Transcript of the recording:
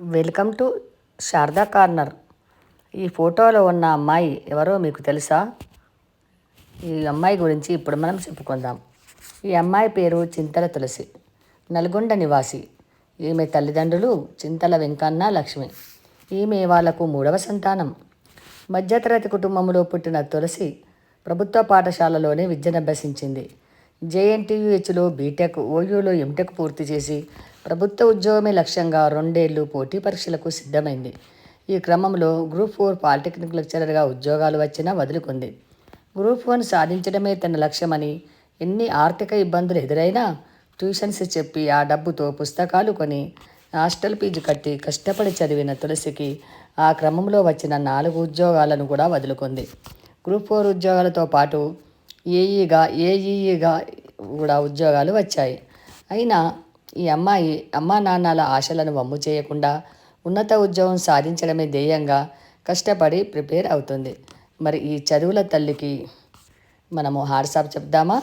Welcome to Sharada corner. ఈ ఫోటోలో ఉన్న అమ్మాయి ఎవరో మీకు తెలుసా? ఈ అమ్మాయి గురించి ఇప్పుడు మనం చెప్పుకుందాం. ఈ అమ్మాయి పేరు చింతల తులసి. నల్గొండ నివాసి. ఈమె తల్లిదండ్రులు చింతల వెంకన్న లక్ష్మి. ఈమె వాళ్ళకు మూడవ సంతానం. మధ్యతరగతి కుటుంబంలో పుట్టిన తులసి ప్రభుత్వ పాఠశాలలోనే విద్యనభ్యసించింది జేఎన్టీయూహెచ్లో బీటెక్ ఓయూలో ఎంటెక్ పూర్తి చేసి ప్రభుత్వ ఉద్యోగమే లక్ష్యంగా రెండేళ్ళు పోటీ పరీక్షలకు సిద్ధమైంది. ఈ క్రమంలో గ్రూప్ ఫోర్ పాలిటెక్నిక్ లెక్చరర్గా ఉద్యోగాలు వచ్చినా వదులుకుంది. గ్రూప్ వన్ సాధించడమే తన లక్ష్యమని ఎన్ని ఆర్థిక ఇబ్బందులు ఎదురైనా ట్యూషన్స్ చెప్పి ఆ డబ్బుతో పుస్తకాలు కొని హాస్టల్ ఫీజు కట్టి కష్టపడి చదివిన తులసికి ఆ క్రమంలో వచ్చిన నాలుగు ఉద్యోగాలను కూడా వదులుకుంది. గ్రూప్ ఫోర్ ఉద్యోగాలతో పాటు ఏఈగా ఏఈఈగా కూడా ఉద్యోగాలు వచ్చాయి. అయినా ఈ అమ్మాయి అమ్మా నాన్నల ఆశలను వమ్ము చేయకుండా ఉన్నత ఉద్యోగం సాధించడమే ధ్యేయంగా కష్టపడి ప్రిపేర్ అవుతుంది. మరి ఈ చదువుల తల్లికి మనము హార్సాప్ చెప్దామా?